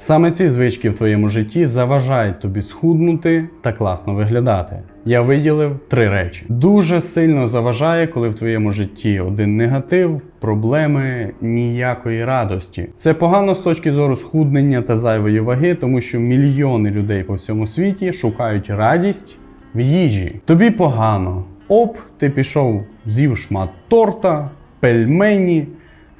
Саме ці звички в твоєму житті заважають тобі схуднути та класно виглядати. Я виділив три речі. Дуже сильно заважає, коли в твоєму житті один негатив, проблеми, ніякої радості. Це погано з точки зору схуднення та зайвої ваги, тому що мільйони людей по всьому світі шукають радість в їжі. Тобі погано. Оп, ти пішов, з'їв шмат торта, пельмені,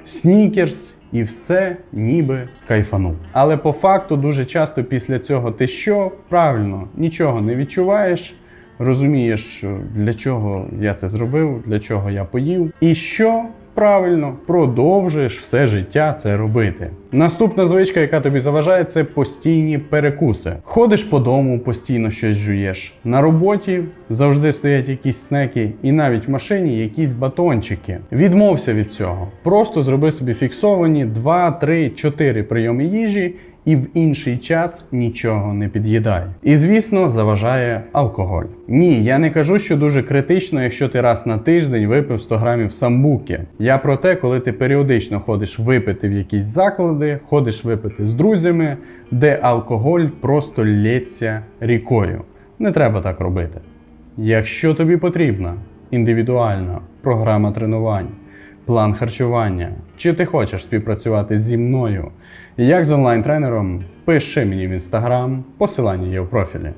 снікерс і все ніби кайфанув. Але по факту дуже часто після цього ти що? Правильно, нічого не відчуваєш. Розумієш, для чого я це зробив, для чого я поїв, і що правильно продовжуєш все життя це робити. Наступна звичка, яка тобі заважає, це постійні перекуси. Ходиш по дому, постійно щось жуєш. На роботі завжди стоять якісь снеки, і навіть в машині якісь батончики. Відмовся від цього. Просто зроби собі фіксовані 2, 3, 4 прийоми їжі. І в інший час нічого не під'їдай. І звісно, заважає алкоголь. Ні, я не кажу, що дуже критично, якщо ти раз на тиждень випив 100 грамів самбуки. Я про те, коли ти періодично ходиш випити в якісь заклади, ходиш випити з друзями, де алкоголь просто лється рікою. Не треба так робити. Якщо тобі потрібна індивідуальна програма тренувань, план харчування, чи ти хочеш співпрацювати зі мною як з онлайн-тренером, пиши мені в інстаграм, посилання є в профілі.